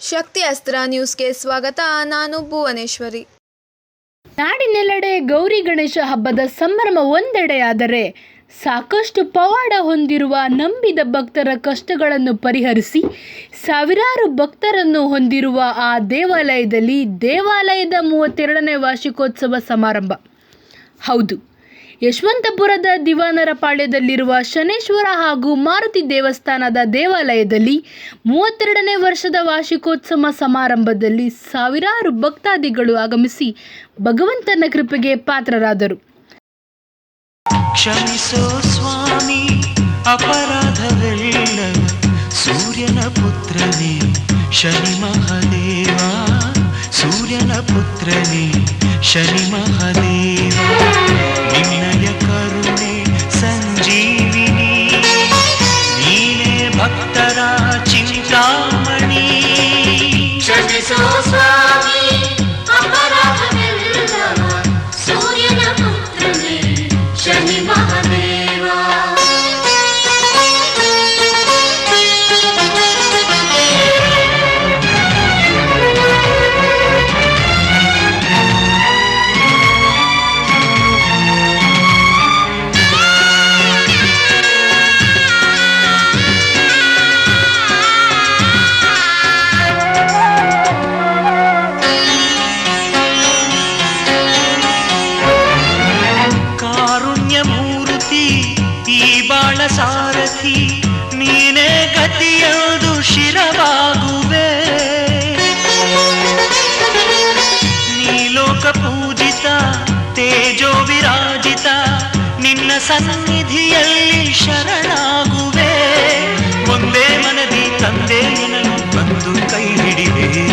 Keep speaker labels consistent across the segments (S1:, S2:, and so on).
S1: ಶಕ್ತಿ ಅಸ್ತ್ರ ನ್ಯೂಸ್ಗೆ ಸ್ವಾಗತ. ನಾನು ಭುವನೇಶ್ವರಿ.
S2: ನಾಡಿನೆಲ್ಲೆಡೆ ಗೌರಿ ಗಣೇಶ ಹಬ್ಬದ ಸಂಭ್ರಮ ಒಂದೆಡೆಯಾದರೆ ಸಾಕಷ್ಟು ಪವಾಡ ಹೊಂದಿರುವ ನಂಬಿದ ಭಕ್ತರ ಕಷ್ಟಗಳನ್ನು ಪರಿಹರಿಸಿ ಸಾವಿರಾರು ಭಕ್ತರನ್ನು ಹೊಂದಿರುವ ಆ ದೇವಾಲಯದಲ್ಲಿ ದೇವಾಲಯದ ಮೂವತ್ತೆರಡನೇ ವಾರ್ಷಿಕೋತ್ಸವ ಸಮಾರಂಭ. ಹೌದು. ಯಶವಂತಪುರದ ದಿವಾನರ ಪಾಳ್ಯದಲ್ಲಿರುವ ಶನೇಶ್ವರ ಹಾಗೂ ಮಾರುತಿ ದೇವಸ್ಥಾನದ ದೇವಾಲಯದಲ್ಲಿ ಮೂವತ್ತೆರಡನೇ ವರ್ಷದ ವಾರ್ಷಿಕೋತ್ಸವ ಸಮಾರಂಭದಲ್ಲಿ ಸಾವಿರಾರು ಭಕ್ತಾದಿಗಳು ಆಗಮಿಸಿ ಭಗವಂತನ ಕೃಪೆಗೆ ಪಾತ್ರರಾದರು.
S3: ಕ್ಷಮಿಸೋ ಸ್ವಾಮಿ ಸೂರ್ಯನ ಪುತ್ರನೇ, ಶನಿ ಮಹದೇವ, ಸೂರ್ಯನ ಪುತ್ರನೇ, ಶನಿ ಮಹದೇವ.
S4: ಕ್ಷಮಿಸೋ ಸ್ವಾಮಿ
S3: ಸನ್ನಿಧಿಯಲ್ಲಿ ಶರಣಾಗುವೆ. ಒಂದೇ ಮನದಿ, ತಂದೆ ನನ್ನನ್ನು ಬಂದು ಕೈ ಹಿಡಿವೆ.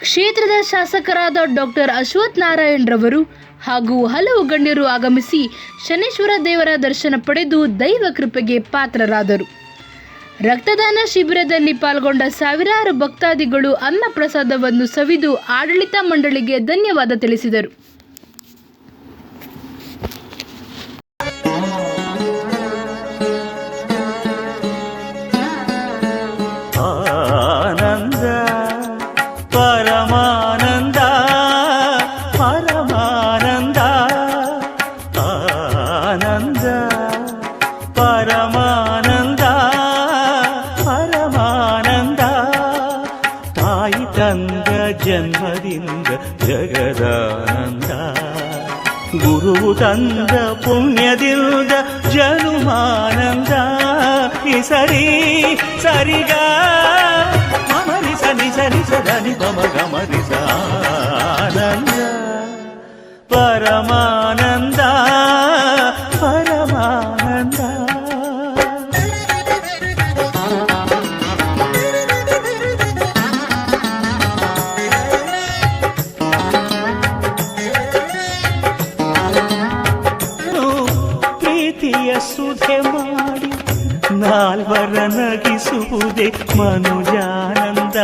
S2: ಕ್ಷೇತ್ರದ ಶಾಸಕರಾದ ಡಾಕ್ಟರ್ ಅಶ್ವಥ್ ನಾರಾಯಣರವರು ಹಾಗೂ ಹಲವು ಗಣ್ಯರು ಆಗಮಿಸಿ ಶನೇಶ್ವರ ದೇವರ ದರ್ಶನ ಪಡೆದು ದೈವ ಕೃಪೆಗೆ ಪಾತ್ರರಾದರು. ರಕ್ತದಾನ ಶಿಬಿರದಲ್ಲಿ ಪಾಲ್ಗೊಂಡ ಸಾವಿರಾರು ಭಕ್ತಾದಿಗಳು ಅನ್ನಪ್ರಸಾದವನ್ನು ಸವಿದು ಆಡಳಿತ ಮಂಡಳಿಗೆ ಧನ್ಯವಾದ ತಿಳಿಸಿದರು.
S3: ತಂದ ಪುಣ್ಯದಿಂದ ಜನುಮಾನಂದ ಈ ಸರಿ ಸರಿಗ ಮಮರಿ ಸನಿ ಸರಿ ಸದನಿ ಪಮ ಗಮರಿಸ ಆನಂದ ಪರಮಾನಂದ ನಾಲ್ವರ ನಗಿಸುವುದೇ ಮನುಜಾನಂದ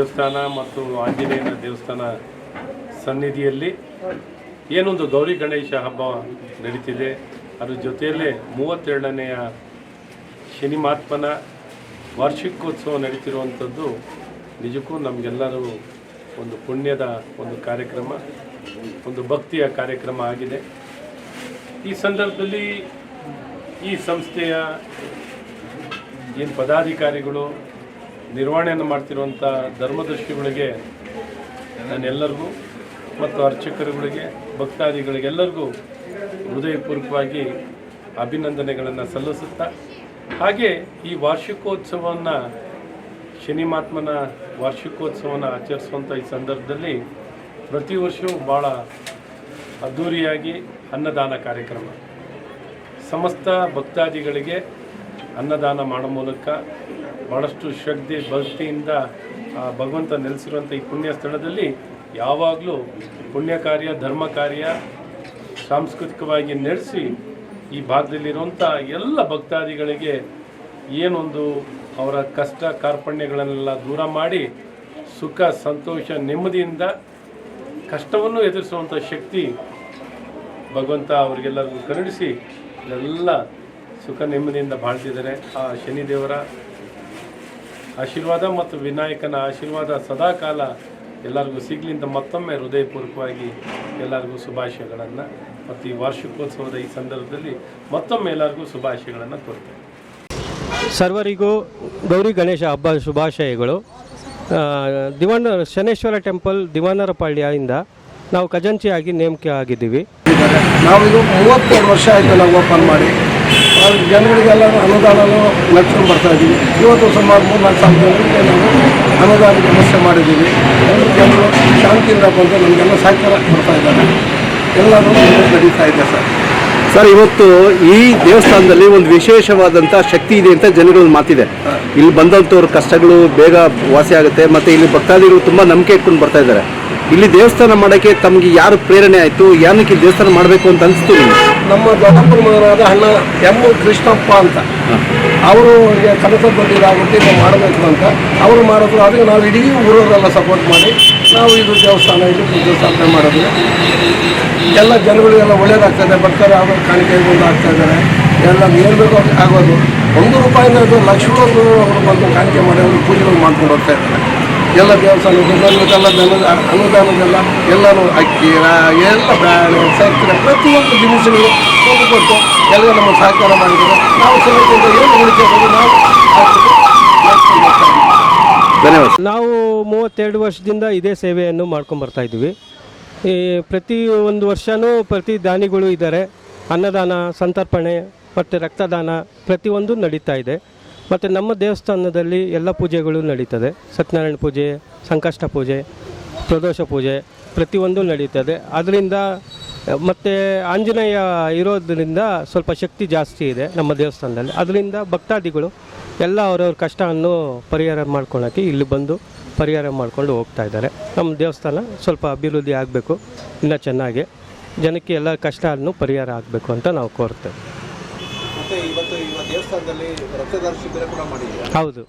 S5: ದೇವಸ್ಥಾನ ಮತ್ತು ಆಂಜನೇಯನ ದೇವಸ್ಥಾನ ಸನ್ನಿಧಿಯಲ್ಲಿ ಏನೊಂದು ಗೌರಿ ಗಣೇಶ ಹಬ್ಬ ನಡೀತಿದೆ, ಅದ್ರ ಜೊತೆಯಲ್ಲೇ ಮೂವತ್ತೆರಡನೆಯ ಶನಿಮಾತ್ಮನ ವಾರ್ಷಿಕೋತ್ಸವ ನಡೀತಿರುವಂಥದ್ದು ನಿಜಕ್ಕೂ ನಮಗೆಲ್ಲರೂ ಒಂದು ಪುಣ್ಯದ ಒಂದು ಕಾರ್ಯಕ್ರಮ, ಒಂದು ಭಕ್ತಿಯ ಕಾರ್ಯಕ್ರಮ ಆಗಿದೆ. ಈ ಸಂದರ್ಭದಲ್ಲಿ ಈ ಸಂಸ್ಥೆಯ ಏನು ಪದಾಧಿಕಾರಿಗಳು ನಿರ್ವಹಣೆಯನ್ನು ಮಾಡ್ತಿರುವಂಥ ಧರ್ಮದರ್ಶಿಗಳಿಗೆ ನಾನೆಲ್ಲರಿಗೂ ಮತ್ತು ಅರ್ಚಕರುಗಳಿಗೆ, ಭಕ್ತಾದಿಗಳಿಗೆಲ್ಲರಿಗೂ ಹೃದಯಪೂರ್ವಕವಾಗಿ ಅಭಿನಂದನೆಗಳನ್ನು ಸಲ್ಲಿಸುತ್ತಾ, ಹಾಗೆ ಈ ವಾರ್ಷಿಕೋತ್ಸವವನ್ನು ಶನಿಮಾತ್ಮನ ವಾರ್ಷಿಕೋತ್ಸವವನ್ನು ಆಚರಿಸುವಂಥ ಈ ಸಂದರ್ಭದಲ್ಲಿ ಪ್ರತಿ ವರ್ಷವೂ ಭಾಳ ಅದ್ಧೂರಿಯಾಗಿ ಅನ್ನದಾನ ಕಾರ್ಯಕ್ರಮ. ಸಮಸ್ತ ಭಕ್ತಾದಿಗಳಿಗೆ ಅನ್ನದಾನ ಮಾಡೋ ಮೂಲಕ ಭಾಳಷ್ಟು ಶ್ರದ್ಧೆ ಭಕ್ತಿಯಿಂದ ಭಗವಂತ ನೆಲೆಸಿರುವಂಥ ಈ ಪುಣ್ಯ ಸ್ಥಳದಲ್ಲಿ ಯಾವಾಗಲೂ ಪುಣ್ಯ ಕಾರ್ಯ, ಧರ್ಮ ಕಾರ್ಯ ಸಾಂಸ್ಕೃತಿಕವಾಗಿ ನಡೆಸಿ ಈ ಭಾಗದಲ್ಲಿರುವಂಥ ಎಲ್ಲ ಭಕ್ತಾದಿಗಳಿಗೆ ಏನೊಂದು ಅವರ ಕಷ್ಟ, ಕಾರ್ಪಣ್ಯಗಳನ್ನೆಲ್ಲ ದೂರ ಮಾಡಿ ಸುಖ, ಸಂತೋಷ, ನೆಮ್ಮದಿಯಿಂದ ಕಷ್ಟವನ್ನು ಎದುರಿಸುವಂಥ ಶಕ್ತಿ ಭಗವಂತ ಅವರಿಗೆಲ್ಲರಿಗೂ ಕರುಣಿಸಿ ಎಲ್ಲ ಸುಖ ನೆಮ್ಮದಿಯಿಂದ ಬಾಳ್ತಿದ್ದಾರೆ. ಆ ಶನಿದೇವರ ಆಶೀರ್ವಾದ ಮತ್ತು ವಿನಾಯಕನ ಆಶೀರ್ವಾದ ಸದಾಕಾಲ ಎಲ್ಲರಿಗೂ ಸಿಗಲಿ ಅಂತ ಮತ್ತೊಮ್ಮೆ ಹೃದಯಪೂರ್ವಕವಾಗಿ ಎಲ್ಲರಿಗೂ ಶುಭಾಶಯಗಳನ್ನು ಮತ್ತು ಈ ವಾರ್ಷಿಕೋತ್ಸವದ ಈ ಸಂದರ್ಭದಲ್ಲಿ ಮತ್ತೊಮ್ಮೆ ಎಲ್ಲರಿಗೂ ಶುಭಾಶಯಗಳನ್ನು ಕೋರ್ತೇನೆ.
S6: ಸರ್ವರಿಗೂ ಗೌರಿ ಗಣೇಶ ಹಬ್ಬ ಶುಭಾಶಯಗಳು. ದಿವಾನ ಶನೇಶ್ವರ ಟೆಂಪಲ್ ದಿವಾನರಪಾಳ್ಯದಿಂದ ನಾವು ಖಜಾಂಚಿಯಾಗಿ ನೇಮಕ ಆಗಿದ್ದೀವಿ
S7: ನಾವಿದು ಮೂವತ್ತೆರಡು ವರ್ಷ ಆಯಿತು ನಾವು ಓಪನ್ ಮಾಡಿ. ಜನಗಳಿಗೆಲ್ಲ ಅನುದಾನನೂ ನಡ್ಸ್ಕೊಂಡು ಬರ್ತಾ ಇದ್ದೀವಿ. ಇವತ್ತು ಸುಮಾರು ಮೂರು ನಾಲ್ಕು ಸಾವಿರ ಜನರಿಗೆ ನಾವು ಅನುದಾನ ವ್ಯವಸ್ಥೆ ಮಾಡಿದ್ದೀವಿ. ಜನರು ಶಾಂತಿಯಿಂದ ಬಂದು ನಮಗೆಲ್ಲ ಸಹಕಾರ ಕೊಡ್ತಾ ಇದ್ದಾರೆ. ಎಲ್ಲರೂ ನಡೀತಾ ಇದೆ ಸರ್.
S8: ಸರ್ ಇವತ್ತು ಈ ದೇವಸ್ಥಾನದಲ್ಲಿ ಒಂದು ವಿಶೇಷವಾದಂಥ ಶಕ್ತಿ ಇದೆ ಅಂತ ಜನಗಳ ಮಾತಿದೆ. ಇಲ್ಲಿ ಬಂದಂಥವ್ರ ಕಷ್ಟಗಳು ಬೇಗ ವಾಸಿ ಆಗುತ್ತೆ ಮತ್ತು ಇಲ್ಲಿ ಭಕ್ತಾದಿಗಳು ತುಂಬ ನಂಬಿಕೆ ಇಟ್ಕೊಂಡು ಬರ್ತಾ ಇದ್ದಾರೆ. ಇಲ್ಲಿ ದೇವಸ್ಥಾನ ಮಾಡೋಕ್ಕೆ ತಮಗೆ ಯಾರು ಪ್ರೇರಣೆ ಆಯಿತು? ಯಾನಕ್ಕೆ ಇಲ್ಲಿ ದೇವಸ್ಥಾನ ಮಾಡಬೇಕು ಅಂತ ಅನಿಸ್ತು ನಿಮ್ಗೆ?
S7: ನಮ್ಮ ದೊಡ್ಡಪ್ಪನ ಮಗನಾದ ಅಣ್ಣ ಎಂ ಕೃಷ್ಣಪ್ಪ ಅಂತ. ಅವರು ಕನಸ ಬಂದಿದ್ದಾಗುತ್ತೆ ಇದು ಮಾಡಬೇಕು ಅಂತ. ಅವರು ಮಾಡಿದ್ರು ಅದಕ್ಕೆ ನಾವು ಇಡೀ ಊರವರೆಲ್ಲ ಸಪೋರ್ಟ್ ಮಾಡಿ ನಾವು ಇದು ದೇವಸ್ಥಾನ ಇದು ಪೂಜೆ ಸ್ಥಾಪನೆ ಮಾಡಿದ್ವಿ. ಎಲ್ಲ ಜನಗಳಿಗೆಲ್ಲ ಒಳ್ಳೇದಾಗ್ತದೆ ಬರ್ತಾರೆ ಅವರು ಕಾಣಿಕೆ ಬಂದು ಆಗ್ತಾ ಇದ್ದಾರೆ. ಎಲ್ಲ ಏನು ಬೇಕೋ ಆಗೋದು. ಒಂದು ರೂಪಾಯಿಂದ ಅದು ಲಕ್ಷಗಳು ಅವರು ಬಂದು ಕಾಣಿಕೆ ಮಾಡಿ ಅವರು ಪೂಜೆಗಳು ಮಾಡ್ಕೊಂಡು ಹೋಗ್ತಾ ಇದ್ದಾರೆ. ಎಲ್ಲ ದೇವಸ್ಥಾನಕ್ಕೆಲ್ಲ ಧನದ ಅನುದಾನದೆಲ್ಲ ಎಲ್ಲನೂ ಅಕ್ಕಿ ಎಲ್ಲ ಬ್ಯಾಳೆ ಸಕ್ಕರೆ ಪ್ರತಿಯೊಂದು ದಿನಸಗಳು ತಂದು ಕೊಟ್ಟು ಎಲ್ಲ ನಮ್ಮ ಸಹಕಾರ ಮಾಡಿದರೆ ನಾವು ಸಮಯದಿಂದ ಏನು ಉಳಿಕೆ ನಾವು.
S8: ಧನ್ಯವಾದ.
S6: ನಾವು ಮೂವತ್ತೆರಡು ವರ್ಷದಿಂದ ಇದೇ ಸೇವೆಯನ್ನು ಮಾಡ್ಕೊಂಡು ಬರ್ತಾ ಇದ್ದೀವಿ. ಈ ಪ್ರತಿ ಒಂದು ವರ್ಷವೂ ಪ್ರತಿ ದಾನಿಗಳು ಇದ್ದಾರೆ. ಅನ್ನದಾನ ಸಂತರ್ಪಣೆ ಮತ್ತು ರಕ್ತದಾನ ಪ್ರತಿಯೊಂದು ನಡೀತಾ ಇದೆ. ಮತ್ತು ನಮ್ಮ ದೇವಸ್ಥಾನದಲ್ಲಿ ಎಲ್ಲ ಪೂಜೆಗಳು ನಡೀತದೆ. ಸತ್ಯನಾರಾಯಣ ಪೂಜೆ, ಸಂಕಷ್ಟ ಪೂಜೆ ಪ್ರದೋಷ ಪೂಜೆ ಪ್ರತಿಯೊಂದು ನಡೀತದೆ. ಅದರಿಂದ, ಮತ್ತು ಆಂಜನೇಯ ಇರೋದರಿಂದ ಸ್ವಲ್ಪ ಶಕ್ತಿ ಜಾಸ್ತಿ ಇದೆ ನಮ್ಮ ದೇವಸ್ಥಾನದಲ್ಲಿ. ಅದರಿಂದ ಭಕ್ತಾದಿಗಳು ಎಲ್ಲ ಅವರವ್ರ ಕಷ್ಟವನ್ನು ಪರಿಹಾರ ಮಾಡ್ಕೊಳ್ಳೋಕ್ಕೆ ಇಲ್ಲಿ ಬಂದು ಪರಿಹಾರ ಮಾಡಿಕೊಂಡು ಹೋಗ್ತಾ ಇದ್ದಾರೆ. ನಮ್ಮ ದೇವಸ್ಥಾನ ಸ್ವಲ್ಪ ಅಭಿವೃದ್ಧಿ ಆಗಬೇಕು, ಇನ್ನೂ ಚೆನ್ನಾಗಿ. ಜನಕ್ಕೆ ಎಲ್ಲ ಕಷ್ಟವನ್ನು ಪರಿಹಾರ ಆಗಬೇಕು ಅಂತ ನಾವು ಕೋರ್ತೇವೆ.
S9: ಮತ್ತೆ ಇವತ್ತು ಇವತ್ತು ದೇವಸ್ಥಾನದಲ್ಲಿ ರಕ್ತದಾನ ಶಿಬಿರ ಕೂಡ ಮಾಡಿದ್ದೀರಾ?
S6: ಹೌದು.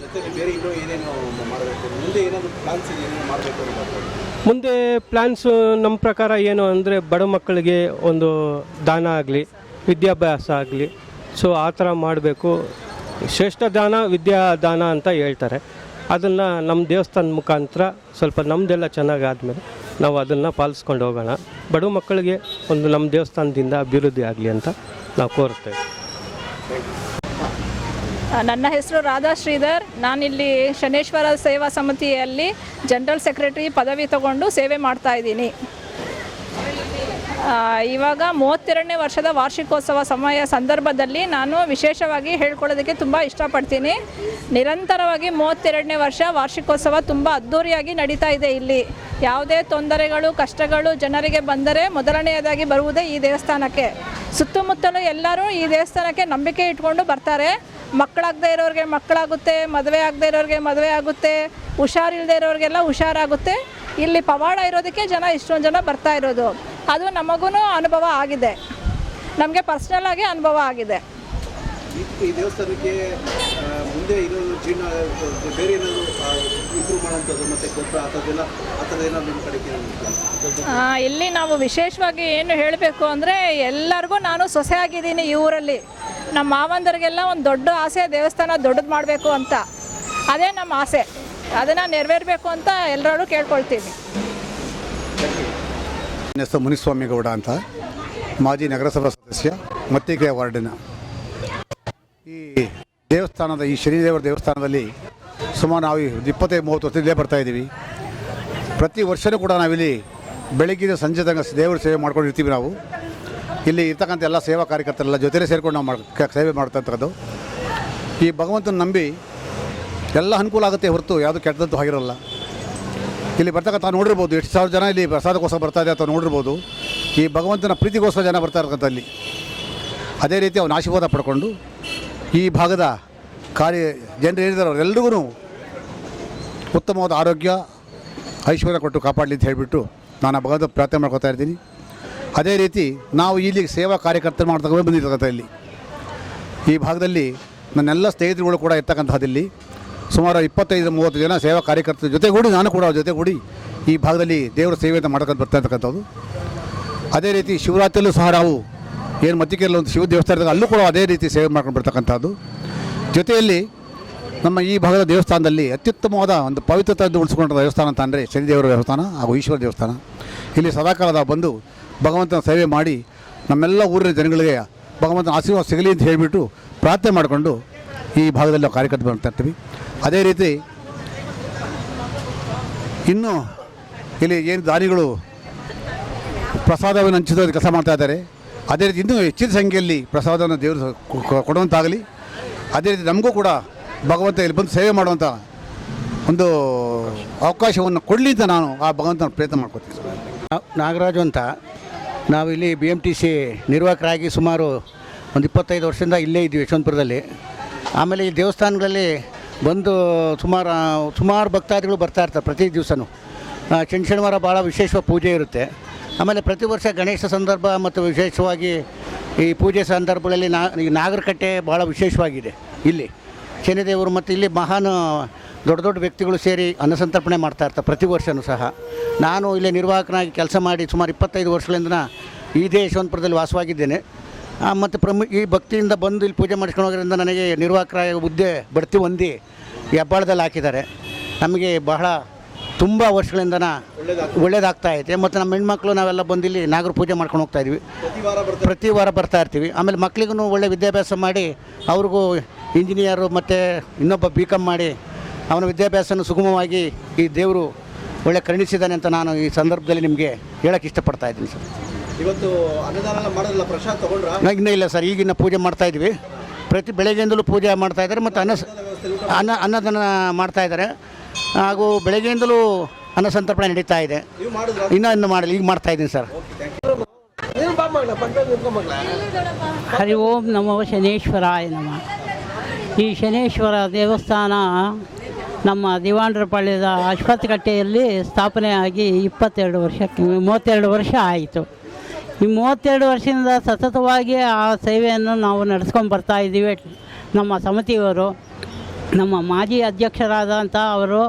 S9: ಜೊತೆಗೆ ಬೇರೆ ಇನ್ನೂ ಏನೇನು ಮಾಡಬೇಕು? ಮುಂದೆ ಏನಾದರೂ ಪ್ಲಾನ್ಸ್ ಏನೇನು ಮಾಡಬೇಕು ಅಂತ
S6: ಮುಂದೆ ಪ್ಲ್ಯಾನ್ಸು ನಮ್ಮ ಪ್ರಕಾರ ಏನು ಅಂದರೆ ಬಡ ಮಕ್ಕಳಿಗೆ ಒಂದು ದಾನ ಆಗಲಿ ವಿದ್ಯಾಭ್ಯಾಸ ಆಗಲಿ. ಸೊ ಆ ಥರ ಮಾಡಬೇಕು. ಶ್ರೇಷ್ಠ ದಾನ ವಿದ್ಯಾ ದಾನ ಅಂತ ಹೇಳ್ತಾರೆ. ಅದನ್ನು ನಮ್ಮ ದೇವಸ್ಥಾನದ ಮುಖಾಂತರ ಸ್ವಲ್ಪ ನಮ್ಮದೆಲ್ಲ ಚೆನ್ನಾಗಿ ಆದಮೇಲೆ ನಾವು ಅದನ್ನು ಪಾಲಿಸ್ಕೊಂಡು ಹೋಗೋಣ. ಬಡ ಮಕ್ಕಳಿಗೆ ಒಂದು ನಮ್ಮ ದೇವಸ್ಥಾನದಿಂದ ಅಭಿವೃದ್ಧಿ ಆಗಲಿ ಅಂತ ನಾವು ಕೋರ್ತೇವೆ
S10: ನನ್ನ ಹೆಸರು ರಾಧಾ ಶ್ರೀಧರ್. ನಾನಿಲ್ಲಿ ಶನೇಶ್ವರ ಸೇವಾ ಸಮಿತಿಯಲ್ಲಿ ಜನರಲ್ ಸೆಕ್ರೆಟರಿ ಪದವಿ ತಗೊಂಡು ಸೇವೆ ಮಾಡ್ತಾ ಇದ್ದೀನಿ. ಇವಾಗ ಮೂವತ್ತೆರಡನೇ ವರ್ಷದ ವಾರ್ಷಿಕೋತ್ಸವ ಸಮಯ ಸಂದರ್ಭದಲ್ಲಿ ನಾನು ವಿಶೇಷವಾಗಿ ಹೇಳ್ಕೊಳ್ಳೋದಕ್ಕೆ ತುಂಬ ಇಷ್ಟಪಡ್ತೀನಿ. ನಿರಂತರವಾಗಿ ಮೂವತ್ತೆರಡನೇ ವರ್ಷ ವಾರ್ಷಿಕೋತ್ಸವ ತುಂಬ ಅದ್ಧೂರಿಯಾಗಿ ನಡೀತಾ ಇದೆ ಇಲ್ಲಿ. ಯಾವುದೇ ತೊಂದರೆಗಳು, ಕಷ್ಟಗಳು ಜನರಿಗೆ ಬಂದರೆ ಮೊದಲನೆಯದಾಗಿ ಬರುವುದೇ ಈ ದೇವಸ್ಥಾನಕ್ಕೆ. ಸುತ್ತಮುತ್ತಲೂ ಎಲ್ಲರೂ ಈ ದೇವಸ್ಥಾನಕ್ಕೆ ನಂಬಿಕೆ ಇಟ್ಕೊಂಡು ಬರ್ತಾರೆ. ಮಕ್ಕಳಾಗದೇ ಇರೋರಿಗೆ ಮಕ್ಕಳಾಗುತ್ತೆ, ಮದುವೆ ಆಗದೆ ಇರೋರಿಗೆ ಮದುವೆ ಆಗುತ್ತೆ ಹುಷಾರಿಲ್ಲದೆ ಇರೋರಿಗೆಲ್ಲ ಹುಷಾರಾಗುತ್ತೆ. ಇಲ್ಲಿ ಪವಾಡ ಇರೋದಕ್ಕೆ ಜನ ಇಷ್ಟೊಂದು ಜನ ಬರ್ತಾ ಇರೋದು. ಅದು ನಮಗೂ ಅನುಭವ ಆಗಿದೆ. ನಮಗೆ ಪರ್ಸ್ನಲ್ ಆಗಿ ಅನುಭವ ಆಗಿದೆ.
S9: ಈ ಈ ದೇವಸ್ಥಾನಕ್ಕೆ ಮುಂದೆ ಇನ್ನೊಂದು ಜೀರ್ಣ ಬೇರೆ ಏನಾದರೂ ಇಂಪ್ರೂವ್ ಮಾಡೋಂಥದ್ದು ಮತ್ತು ಗೊಬ್ಬರ ಆ ಥರದ್ದೆಲ್ಲ ಆ ಥರ ಏನಾದರೂ ನಿಮ್ಮ
S10: ಕಡೆ ಇಲ್ಲಿ ನಾವು ವಿಶೇಷವಾಗಿ ಏನು ಹೇಳಬೇಕು ಅಂದರೆ ಎಲ್ಲರಿಗೂ ನಾನು ಸೊಸೆ ಆಗಿದ್ದೀನಿ ಈ ಊರಲ್ಲಿ. ನಮ್ಮ ಮಾವಂದರಿಗೆಲ್ಲ ಒಂದು ದೊಡ್ಡ ಆಸೆ ದೇವಸ್ಥಾನ ದೊಡ್ಡದು ಮಾಡಬೇಕು ಅಂತ. ಅದೇ ನಮ್ಮ ಆಸೆ. ಅದನ್ನು ನೆರವೇರಬೇಕು ಅಂತ ಎಲ್ಲರೂ ಕೇಳ್ಕೊಳ್ತೀನಿ
S11: ಹೆಸರು ಮುನಿಸ್ವಾಮಿ ಗೌಡ ಅಂತ ಮಾಜಿ ನಗರಸಭಾ ಸದಸ್ಯ ಮತ್ತಿಕೆರೆ ವಾರ್ಡಿನ. ಈ ದೇವಸ್ಥಾನದ, ಈ ಶನಿದೇವರ ದೇವಸ್ಥಾನದಲ್ಲಿ ಸುಮಾರು ನಾವು ಇಪ್ಪತ್ತೈದು, ಮೂವತ್ತು ವರ್ಷದಿಂದಲೇ ಬರ್ತಾ ಇದ್ದೀವಿ. ಪ್ರತಿ ವರ್ಷವೂ ಕೂಡ ನಾವಿಲ್ಲಿ ಬೆಳಗ್ಗಿನ ಸಂಜೆ ತನಕ ದೇವರ ಸೇವೆ ಮಾಡ್ಕೊಂಡಿರ್ತೀವಿ ನಾವು. ಇಲ್ಲಿ ಇರ್ತಕ್ಕಂಥ ಎಲ್ಲ ಸೇವಾ ಕಾರ್ಯಕರ್ತರೆಲ್ಲ ಜೊತೆಲೇ ಸೇರಿಕೊಂಡು ನಾವು ಮಾಡ್, ಕ- ಸೇವೆ ಮಾಡ್ತಕ್ಕಂಥದ್ದು ಈ ಭಗವಂತನ ನಂಬಿ ಎಲ್ಲ ಅನುಕೂಲ ಆಗುತ್ತೆ ಹೊರತು ಯಾವುದು ಕೆಟ್ಟದಂತೂ ಆಗಿರಲ್ಲ. ಇಲ್ಲಿ ಬರ್ತಕ್ಕಂಥ ನೋಡಿರ್ಬೋದು, ಎಷ್ಟು ಸಾವಿರ ಜನ ಇಲ್ಲಿ ಪ್ರಸಾದಕ್ಕೋಸ್ಕರ ಬರ್ತಾ ಇದೆ ಅಥವಾ ನೋಡಿರ್ಬೋದು. ಈ ಭಗವಂತನ ಪ್ರೀತಿಗೋಸ್ಕರ ಜನ ಬರ್ತಾ ಇರ್ತಕ್ಕಂಥ ಅಲ್ಲಿ ಅದೇ ರೀತಿ ಅವನ ಆಶೀರ್ವಾದ ಪಡ್ಕೊಂಡು ಈ ಭಾಗದ ಕಾರ್ಯ ಜನರು ಏನಿದ್ದಾರೆ ಅವರೆಲ್ಲರಿಗೂ ಉತ್ತಮವಾದ ಆರೋಗ್ಯ, ಐಶ್ವರ್ಯ ಕೊಟ್ಟು ಕಾಪಾಡಲಿ ಅಂತ ಹೇಳಿಬಿಟ್ಟು ನಾನು ಆ ಪ್ರಾರ್ಥನೆ ಮಾಡ್ಕೊತಾ ಇರ್ತೀನಿ ಅದೇ ರೀತಿ ನಾವು ಇಲ್ಲಿ ಸೇವಾ ಕಾರ್ಯಕರ್ತರು ಮಾಡ್ತಕ್ಕ ಬಂದಿರ್ತಕ್ಕಂಥ ಇಲ್ಲಿ ಈ ಭಾಗದಲ್ಲಿ ನನ್ನೆಲ್ಲ ಸ್ನೇಹಿತರುಗಳು ಕೂಡ ಇರ್ತಕ್ಕಂಥದ್ದಿಲ್ಲಿ ಸುಮಾರು ಇಪ್ಪತ್ತೈದು, ಮೂವತ್ತು ಜನ ಸೇವಾ ಕಾರ್ಯಕರ್ತರ ಜೊತೆಗೂಡಿ ನಾನು ಕೂಡ ಅವ್ರ ಜೊತೆಗೂಡಿ ಈ ಭಾಗದಲ್ಲಿ ದೇವರ ಸೇವೆಯನ್ನು ಮಾಡ್ಕೊಂಡು ಬರ್ತಾ ಇರ್ತಕ್ಕಂಥದ್ದು ಅದೇ ರೀತಿ ಶಿವರಾತ್ರಿಯಲ್ಲೂ ಸಹ ನಾವು ಏನು ಮತ್ತಿಕೆಯಲ್ಲಿ ಒಂದು ಶಿವ ದೇವಸ್ಥಾನ ದೇವಸ್ಥಾನದಾಗ ಅಲ್ಲೂ ಕೂಡ ಅದೇ ರೀತಿ ಸೇವೆ ಮಾಡ್ಕೊಂಡು ಬರ್ತಕ್ಕಂಥದ್ದು. ಜೊತೆಯಲ್ಲಿ ನಮ್ಮ ಈ ಭಾಗದ ದೇವಸ್ಥಾನದಲ್ಲಿ ಅತ್ಯುತ್ತಮವಾದ ಒಂದು ಪವಿತ್ರತೆಯನ್ನು ಉಳಿಸ್ಕೊಂಡ ದೇವಸ್ಥಾನ ಅಂತ ಅಂದರೆ ಶನಿದೇವರ ದೇವಸ್ಥಾನ ಹಾಗೂ ಈಶ್ವರ ದೇವಸ್ಥಾನ. ಇಲ್ಲಿ ಸದಾಕಾಲದ ಬಂದು ಭಗವಂತನ ಸೇವೆ ಮಾಡಿ ನಮ್ಮೆಲ್ಲ ಊರಿನ ಜನಗಳಿಗೆ ಭಗವಂತನ ಆಶೀರ್ವಾದ ಸಿಗಲಿ ಅಂತ ಹೇಳಿಬಿಟ್ಟು ಪ್ರಾರ್ಥನೆ ಮಾಡಿಕೊಂಡು ಈ ಭಾಗದಲ್ಲಿ ನಾವು ಕಾರ್ಯಕರ್ತ ಮಾಡ್ತಾ ಇರ್ತೀವಿ. ಅದೇ ರೀತಿ ಇನ್ನು ಇಲ್ಲಿ ಏನು ದಾನಿಗಳು ಪ್ರಸಾದವನ್ನು ಹಂಚಿದ ಕೆಲಸ ಮಾಡ್ತಾ ಇದ್ದಾರೆ. ಅದೇ ರೀತಿ ಇನ್ನೂ ಹೆಚ್ಚಿನ ಸಂಖ್ಯೆಯಲ್ಲಿ ಪ್ರಸಾದವನ್ನು ದೇವರು ಕೊಡುವಂತಾಗಲಿ, ಅದೇ ರೀತಿ ನಮಗೂ ಕೂಡ ಭಗವಂತ ಇಲ್ಲಿ ಬಂದು ಸೇವೆ ಮಾಡುವಂಥ ಒಂದು ಅವಕಾಶವನ್ನು ಕೊಡಲಿ ಅಂತ ನಾನು ಆ ಭಗವಂತನ ಪ್ರಯತ್ನ ಮಾಡ್ಕೊತೀನಿ.
S12: ನಾಗರಾಜು ಅಂತ, ನಾವು ಇಲ್ಲಿ ಬಿ ಎಂ ಟಿ ಸಿ ನಿರ್ವಾಹಕರಾಗಿ ಸುಮಾರು ಒಂದು ಇಪ್ಪತ್ತೈದು ವರ್ಷದಿಂದ ಇಲ್ಲೇ ಇದ್ದೀವಿ ಯಶವಂತಪುರದಲ್ಲಿ. ಆಮೇಲೆ ಈ ದೇವಸ್ಥಾನಗಳಲ್ಲಿ ಬಂದು ಸುಮಾರು ಸುಮಾರು ಭಕ್ತಾದಿಗಳು ಬರ್ತಾ ಇರ್ತಾರೆ ಪ್ರತಿ ದಿವಸನೂ. ಶನಿ ಶನಿವಾರ ಭಾಳ ವಿಶೇಷ ಪೂಜೆ ಇರುತ್ತೆ. ಆಮೇಲೆ ಪ್ರತಿ ವರ್ಷ ಗಣೇಶ ಸಂದರ್ಭ ಮತ್ತು ವಿಶೇಷವಾಗಿ ಈ ಪೂಜೆ ಸಂದರ್ಭಗಳಲ್ಲಿ ನಾ, ಈ ನಾಗರಕಟ್ಟೆ ಭಾಳ ವಿಶೇಷವಾಗಿದೆ ಇಲ್ಲಿ. ಶನಿದೇವರು ಮತ್ತು ಇಲ್ಲಿ ಮಹಾನ್ ದೊಡ್ಡ ದೊಡ್ಡ ವ್ಯಕ್ತಿಗಳು ಸೇರಿ ಅನ್ನಸಂತರ್ಪಣೆ ಮಾಡ್ತಾ ಇರ್ತಾರೆ ಪ್ರತಿ ವರ್ಷವೂ ಸಹ. ನಾನು ಇಲ್ಲಿ ನಿರ್ವಾಹಕನಾಗಿ ಕೆಲಸ ಮಾಡಿ ಸುಮಾರು ಇಪ್ಪತ್ತೈದು ವರ್ಷಗಳಿಂದ ಇದೇ ಯಶವಂತಪುರದಲ್ಲಿ ವಾಸವಾಗಿದ್ದೇನೆ. ಮತ್ತು ಪ್ರಮು, ಈ ಭಕ್ತಿಯಿಂದ ಬಂದು ಇಲ್ಲಿ ಪೂಜೆ ಮಾಡಿಸ್ಕೊಂಡು ಹೋಗೋದ್ರಿಂದ ನನಗೆ ನಿರ್ವಾಹಕರಾಗಿ ಹುದ್ದೆ ಬಡ್ತಿ ಹೊಂದಿ ಹೆಬ್ಬಾಳದಲ್ಲಿ ಹಾಕಿದ್ದಾರೆ. ನಮಗೆ ಬಹಳ ತುಂಬ ವರ್ಷಗಳಿಂದ ಒಳ್ಳೇದಾಗ್ತಾ ಐತೆ ಮತ್ತು ನಮ್ಮ ಹೆಣ್ಮಕ್ಳು ನಾವೆಲ್ಲ ಬಂದಿಲ್ಲಿ ಇಲ್ಲಿ ನಾಗರ ಪೂಜೆ ಮಾಡ್ಕೊಂಡು ಹೋಗ್ತಾ ಇದೀವಿ.
S9: ಪ್ರತಿ ವಾರ
S12: ಬರ್ತಾ ಇರ್ತೀವಿ. ಆಮೇಲೆ ಮಕ್ಳಿಗೂ ಒಳ್ಳೆ ವಿದ್ಯಾಭ್ಯಾಸ ಮಾಡಿ ಅವ್ರಿಗೂ ಇಂಜಿನಿಯರು ಮತ್ತು ಇನ್ನೊಬ್ಬ ಬಿ ಕಾಮ್ ಮಾಡಿ ಅವನ ವಿದ್ಯಾಭ್ಯಾಸನ ಸುಗಮವಾಗಿ ಈ ದೇವರು ಒಳ್ಳೆ ಕರುಣಿಸಿದ್ದಾನೆ ಅಂತ ನಾನು ಈ ಸಂದರ್ಭದಲ್ಲಿ ನಿಮಗೆ ಹೇಳಕ್ಕೆ ಇಷ್ಟಪಡ್ತಾ ಇದ್ದೀನಿ ಸರ್.
S9: ಇವತ್ತು ಅನ್ನದಾನ ಮಾಡೋದಿಲ್ಲ. ಪ್ರಸಾದ್ ತಗೊಂಡ್ರಾ?
S12: ಇನ್ನೂ ಇಲ್ಲ ಸರ್. ಈಗಿನ ಪೂಜೆ ಮಾಡ್ತಾ ಇದ್ವಿ ಪ್ರತಿ ಬೆಳಗ್ಗೆಯಿಂದಲೂ ಪೂಜೆ ಮಾಡ್ತಾ ಇದ್ದಾರೆ. ಮತ್ತು ಅನ್ನ ಅನ್ನ ಅನ್ನದಾನ ಮಾಡ್ತಾ ಇದ್ದಾರೆ. ಹಾಗೂ ಬೆಳಗ್ಗೆಯಿಂದಲೂ ಅನ್ನಸಂತರ್ಪಣೆ ನಡೀತಾ ಇದೆ.
S9: ನೀವು ಮಾಡಿದ್ರ?
S12: ಇನ್ನೂ ಇನ್ನು ಮಾಡಲಿ ಈಗ ಮಾಡ್ತಾ ಇದ್ದೀನಿ ಸರ್.
S13: ಹರಿ ಓಂ ನಮೋ ಶನೇಶ್ವರಾಯ ನಮ. ಈ ಶನೇಶ್ವರ ದೇವಸ್ಥಾನ ನಮ್ಮ ದಿವಾಂಡ್ರಪಾಳ್ಯದ ಅಶ್ವತ್ಥಕಟ್ಟೆಯಲ್ಲಿ ಸ್ಥಾಪನೆ ಸ್ಥಾಪನೆಯಾಗಿ ಇಪ್ಪತ್ತೆರಡು ವರ್ಷಕ್ಕೆ ಮೂವತ್ತೆರಡು ವರ್ಷ ಆಯಿತು. ಈ ಮೂವತ್ತೆರಡು ವರ್ಷದಿಂದ ಸತತವಾಗಿ ಆ ಸೇವೆಯನ್ನು ನಾವು ನಡೆಸ್ಕೊಂಡು ಬರ್ತಾ ಇದ್ದೀವಿ. ನಮ್ಮ ಸಮಿತಿಯವರು ನಮ್ಮ ಮಾಜಿ ಅಧ್ಯಕ್ಷರಾದಂಥ ಅವರು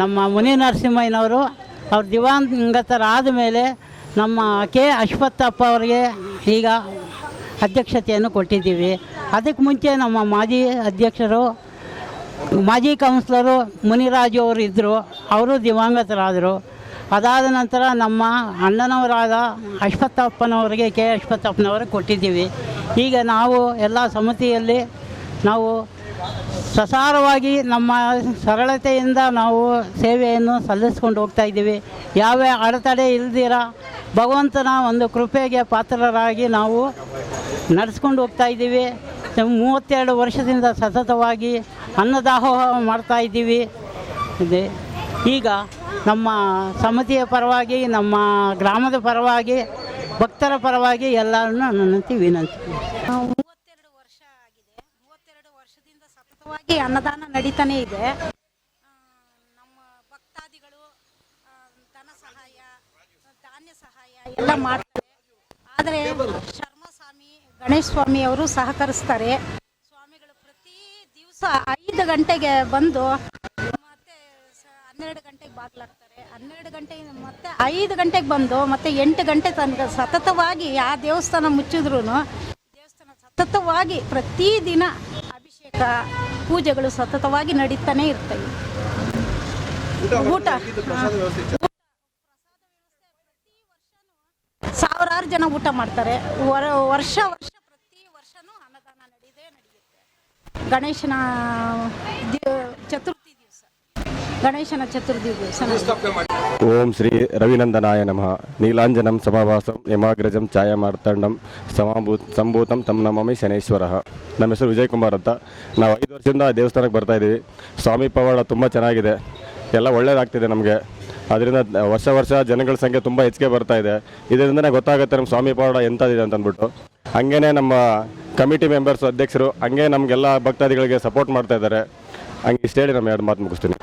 S13: ನಮ್ಮ ಮುನಿ ನರಸಿಂಹಯ್ಯನವರು, ಅವ್ರು ದಿವಂಗತರಾದ ಮೇಲೆ ನಮ್ಮ ಕೆ ಅಶ್ವತ್ಥಪ್ಪ ಅವರಿಗೆ ಈಗ ಅಧ್ಯಕ್ಷತೆಯನ್ನು ಕೊಟ್ಟಿದ್ದೀವಿ. ಅದಕ್ಕೆ ಮುಂಚೆ ನಮ್ಮ ಮಾಜಿ ಅಧ್ಯಕ್ಷರು, ಮಾಜಿ ಕೌನ್ಸಿಲರು ಮುನಿರಾಜು ಅವರು ಇದ್ದರು, ಅವರು ದಿವಂಗತರಾದರು. ಅದಾದ ನಂತರ ನಮ್ಮ ಅಣ್ಣನವರಾದ ಅಶ್ವತ್ಥಪ್ಪನವರಿಗೆ, ಕೆ ಅಶ್ವತ್ಥಪ್ಪನವರಿಗೆ ಕೊಟ್ಟಿದ್ದೀವಿ. ಈಗ ನಾವು ಎಲ್ಲ ಸಮಿತಿಯಲ್ಲಿ ನಾವು ಸಸಾರವಾಗಿ ನಮ್ಮ ಸರಳತೆಯಿಂದ ನಾವು ಸೇವೆಯನ್ನು ಸಲ್ಲಿಸ್ಕೊಂಡು ಹೋಗ್ತಾ ಇದ್ದೀವಿ. ಯಾವ ಅಡೆತಡೆ ಇಲ್ದಿರ ಭಗವಂತನ ಒಂದು ಕೃಪೆಗೆ ಪಾತ್ರರಾಗಿ ನಾವು ನಡೆಸ್ಕೊಂಡು ಹೋಗ್ತಾ ಇದ್ದೀವಿ. ಮೂವತ್ತೆರಡು ವರ್ಷದಿಂದ ಸತತವಾಗಿ ಅನ್ನದಾಹೋಹ ಮಾಡ್ತಾ ಇದ್ದೀವಿ. ಇದೆ. ಈಗ ನಮ್ಮ ಸಮಿತಿಯ ಪರವಾಗಿ, ನಮ್ಮ ಗ್ರಾಮದ ಪರವಾಗಿ, ಭಕ್ತರ ಪರವಾಗಿ ಎಲ್ಲರನ್ನೂ ನನ್ನಂತೆ ವಿನಂತಿ
S14: ಮೂವತ್ತೆರಡು ವರ್ಷ ಆಗಿದೆ ಮೂವತ್ತೆರಡು ವರ್ಷದಿಂದ ಸತತವಾಗಿ ಅನ್ನದಾನ ನಡೀತಾನೆ ಇದೆ. ನಮ್ಮ ಭಕ್ತಾದಿಗಳು ಧನ ಸಹಾಯ, ಧಾನ್ಯ ಸಹಾಯ ಎಲ್ಲ ಮಾಡ್ತಾರೆ. ಆದರೆ ಶರ್ಮಸ್ವಾಮಿ ಗಣೇಶ ಸ್ವಾಮಿ ಅವರು ಸಹಕರಿಸ್ತಾರೆ. ಸ್ವಾಮಿಗಳು ಪ್ರತಿ ದಿವಸ ಐದು ಗಂಟೆಗೆ ಬಂದು ಮತ್ತೆ ಹನ್ನೆರಡು ಗಂಟೆಗೆ ಬಾಗಿಲಾಗ್ತಾರೆ. ಹನ್ನೆರಡು ಗಂಟೆ, ಮತ್ತೆ ಐದು ಗಂಟೆಗೆ ಬಂದು, ಮತ್ತೆ ಎಂಟು ಗಂಟೆ ತನಕ ಸತತವಾಗಿ ಆ ದೇವಸ್ಥಾನ ಮುಚ್ಚಿದ್ರು ದೇವಸ್ಥಾನ ಸತತವಾಗಿ ಪ್ರತಿದಿನ ಅಭಿಷೇಕ ಪೂಜೆಗಳು ಸತತವಾಗಿ ನಡೀತಾನೆ ಇರ್ತವೆ. ಊಟ. ಸಾವಿರಾರು ಜನ ಊಟ ಮಾಡ್ತಾರೆ. ವರ, ವರ್ಷ ವರ್ಷ, ಪ್ರತಿ ವರ್ಷನೂ ಅನ್ನದಾನ ನಡೆಯುತ್ತೆ. ಗಣೇಶನ ದಿವಸ ಗಣೇಶನ ಚತುರ್ಥಿ
S15: ಓಂ ಶ್ರೀ ರವಿನಂದನಾಯ ನಮಃ. ನೀಲಾಂಜನಂ ಸಮವಾಸಂ ಯಮಾಗ್ರಜಂ ಛಾಯಾಮಾರ್ತಂಡಂ ಸಮಾಭೂ ಸಂಭೂತಂ ತಮ್ಮ ನಮಮಿ ಶನೇಶ್ವರ. ನಮ್ಮ ಹೆಸರು ವಿಜಯ್ ಕುಮಾರ್ ಅಂತ. ನಾವು ಐದು ವರ್ಷದಿಂದ ದೇವಸ್ಥಾನಕ್ಕೆ ಬರ್ತಾ ಇದ್ದೀವಿ. ಸ್ವಾಮಿ ಪವಾಡ ತುಂಬ ಚೆನ್ನಾಗಿದೆ. ಎಲ್ಲ ಒಳ್ಳೇದಾಗ್ತಿದೆ ನಮಗೆ. ಅದರಿಂದ ವರ್ಷ ವರ್ಷ ಜನಗಳ ಸಂಖ್ಯೆ ತುಂಬ ಹೆಚ್ಚಿಗೆ ಬರ್ತಾ ಇದೆ. ಇದರಿಂದನೇ ಗೊತ್ತಾಗುತ್ತೆ ನಮ್ಮ ಸ್ವಾಮಿ ಪವಾಡ ಎಂಥದಿದೆ ಅಂತ ಅಂದ್ಬಿಟ್ಟು ಹಂಗೇನೆ ನಮ್ಮ ಕಮಿಟಿ ಮೆಂಬರ್ಸ್, ಅಧ್ಯಕ್ಷರು ಹಂಗೆ ನಮಗೆಲ್ಲ ಭಕ್ತಾದಿಗಳಿಗೆ ಸಪೋರ್ಟ್ ಮಾಡ್ತಾ ಇದ್ದಾರೆ. ಹಂಗೆ ಇಷ್ಟು ಹೇಳಿ ನಮ್ಮ ಎರಡು ಮಾತು ಮುಗಿಸ್ತೀನಿ.